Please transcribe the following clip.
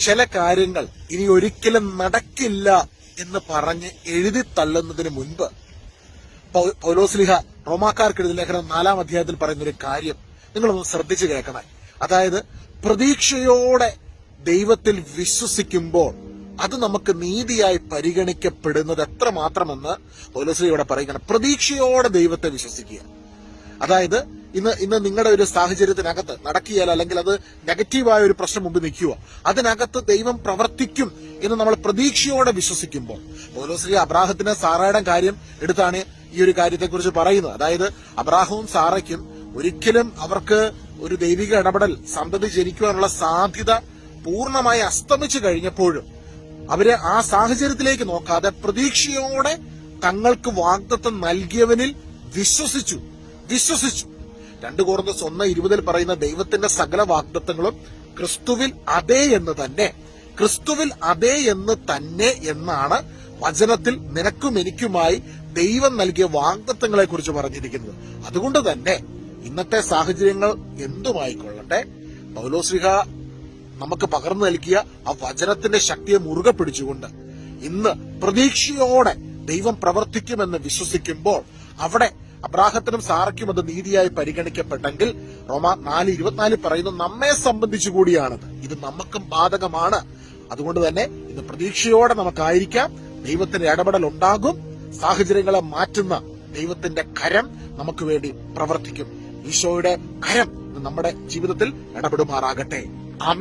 ചില കാര്യങ്ങൾ ഇനി ഒരിക്കലും നടക്കില്ല എന്ന് പറഞ്ഞ് എഴുതി തള്ളുന്നതിന് മുൻപ് പൗലോസ്ലിഹ റോമാക്കാർക്ക് എഴുതി ലേഖനം നാലാം അധ്യായത്തിൽ പറയുന്ന ഒരു കാര്യം നിങ്ങളൊന്ന് ശ്രദ്ധിച്ചു കേൾക്കണേ. അതായത് പ്രതീക്ഷയോടെ ദൈവത്തിൽ വിശ്വസിക്കുമ്പോൾ അത് നമുക്ക് നീതിയായി പരിഗണിക്കപ്പെടുന്നത് എത്രമാത്രമെന്ന് പൗലോസ്ലിഹ ഇവിടെ പറയുകയാണ്. പ്രതീക്ഷയോടെ ദൈവത്തെ വിശ്വസിക്കുക. അതായത് ഇന്ന് ഇന്ന് നിങ്ങളുടെ ഒരു സാഹചര്യത്തിനകത്ത് നടക്കിയാൽ അല്ലെങ്കിൽ അത് നെഗറ്റീവായ ഒരു പ്രശ്നം മുമ്പ് നിൽക്കുക. അതിനകത്ത് ദൈവം പ്രവർത്തിക്കും എന്ന് നമ്മൾ പ്രതീക്ഷയോടെ വിശ്വസിക്കുമ്പോൾ. പൗലോശ്രീ അബ്രാഹത്തിന് സാറയുടെ കാര്യം എടുത്താണ് ഈ ഒരു കാര്യത്തെക്കുറിച്ച് പറയുന്നത്. അതായത് അബ്രാഹവും സാറയ്ക്കും ഒരിക്കലും അവർക്ക് ഒരു ദൈവിക ഇടപെടൽ സന്തതി ജനിക്കുവാനുള്ള സാധ്യത പൂർണമായി അസ്തമിച്ചു കഴിഞ്ഞപ്പോഴും അവർ ആ സാഹചര്യത്തിലേക്ക് നോക്കാതെ പ്രതീക്ഷയോടെ തങ്ങൾക്ക് വാഗ്ദത്തം നൽകിയവനിൽ വിശ്വസിച്ചു. വിശ്വസിച്ചു. രണ്ട് കോർന്നസ് ഒന്ന് ഇരുപതിൽ പറയുന്ന ദൈവത്തിന്റെ സകല വാഗ്ദത്തങ്ങളും ക്രിസ്തുവിൽ അതേ എന്ന് തന്നെ. ക്രിസ്തുവിൽ അതേ എന്ന് തന്നെ എന്നാണ് വചനത്തിൽ നിനക്കും എനിക്കുമായി ദൈവം നൽകിയ വാഗ്ദത്തങ്ങളെ കുറിച്ച് പറഞ്ഞിരിക്കുന്നത്. അതുകൊണ്ട് തന്നെ ഇന്നത്തെ സാഹചര്യങ്ങൾ എന്തുമായിക്കൊള്ളട്ടെ? പൗലോശ്രീഹ നമുക്ക് പകർന്നു നൽകിയ ആ വചനത്തിന്റെ ശക്തിയെ മുറുകെ പിടിച്ചുകൊണ്ട് ഇന്ന് പ്രതീക്ഷയോടെ ദൈവം പ്രവർത്തിക്കുമെന്ന് വിശ്വസിക്കുമ്പോൾ അവിടെ അബ്രാഹത്തിനും സാറയ്ക്കും അത് നീതിയായി പരിഗണിക്കപ്പെട്ടെങ്കിൽ റോമ നാല് ഇരുപത്തിനാലിൽ പറയുന്നു നമ്മെ സംബന്ധിച്ചു കൂടിയാണത്. ഇത് നമുക്കും ബാധകമാണ്. അതുകൊണ്ട് തന്നെ ഇത് പ്രതീക്ഷയോടെ നമുക്കായിരിക്കാം. ദൈവത്തിന്റെ ഇടപെടൽ ഉണ്ടാകും. സാഹചര്യങ്ങളെ മാറ്റുന്ന ദൈവത്തിന്റെ കരം നമുക്ക് വേണ്ടി പ്രവർത്തിക്കും. ഈശോയുടെ കരം നമ്മുടെ ജീവിതത്തിൽ ഇടപെടുമാറാകട്ടെ.